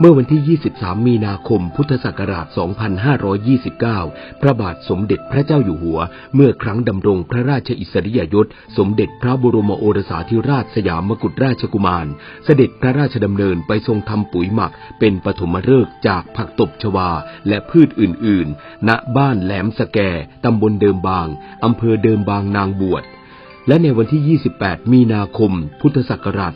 เมื่อวันที่ 23 มีนาคม พุทธศักราช 2529 พระบาทสมเด็จพระเจ้าอยู่หัว เมื่อครั้งดำรงพระราชอิสริยยศ สมเด็จพระบรมโอรสาธิราชสยามกุฎราชกุมาร เสด็จพระราชดำเนินไปทรงทำปุ๋ยหมัก เป็นปฐมฤกษ์จากผักตบชวา และพืชอื่น ๆ ณ บ้านแหลมสแก ตำบลเดิมบาง อำเภอเดิมบางนางบวช และในวันที่ 28 มีนาคม พุทธศักราช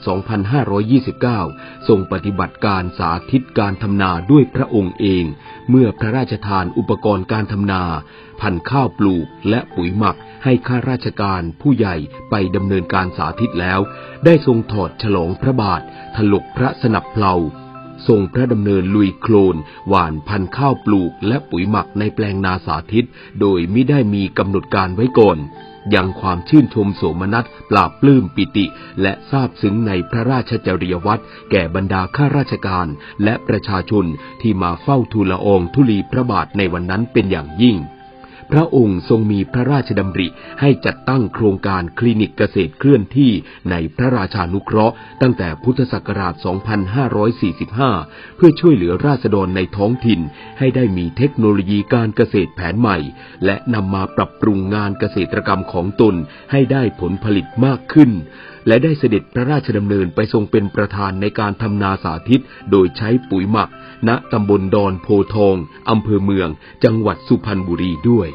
2529 ทรงปฏิบัติการสาธิตการทำนาด้วยพระองค์เอง เมื่อพระราชทานอุปกรณ์การทำนา พันธุ์ข้าวปลูกและปุ๋ยหมักให้ข้าราชการผู้ใหญ่ไปดำเนินการสาธิตแล้ว ได้ทรงถอดฉลองพระบาท ถลกพระสนับเพลาทรงพระดำเนินลุยโคลน หว่านพันธุ์ข้าวปลูกและปุ๋ยหมักในแปลงนาสาธิต โดยไม่ได้มีกำหนดการไว้ก่อน ยังความชื่นชมโสมนัสปราบปลื้มปิติ และซาบซึ้งในพระราชจริยวัตรแก่บรรดาข้าราชการ และประชาชนที่มาเฝ้าทูลละอองธุลีพระบาทในวันนั้นเป็นอย่างยิ่ง พระองค์ทรงมีพระราชดำริให้จัดตั้งโครงการคลินิกเกษตรเคลื่อนที่ในพระราชานุเคราะห์ ตั้งแต่พุทธศักราช 2545 เพื่อช่วยเหลือราษฎรในท้องถิ่น ให้ได้มีเทคโนโลยีการเกษตรแผนใหม่ และนำมาปรับปรุงงานเกษตรกรรมของตนให้ได้ผลผลิตมากขึ้นและได้เสด็จพระราชดำเนินไปทรงเป็นประธานในการทำนาสาธิต โดยใช้ปุ๋ยหมัก ณตำบลดอนโพทองอำเภอเมือง จังหวัดสุพรรณบุรีด้วย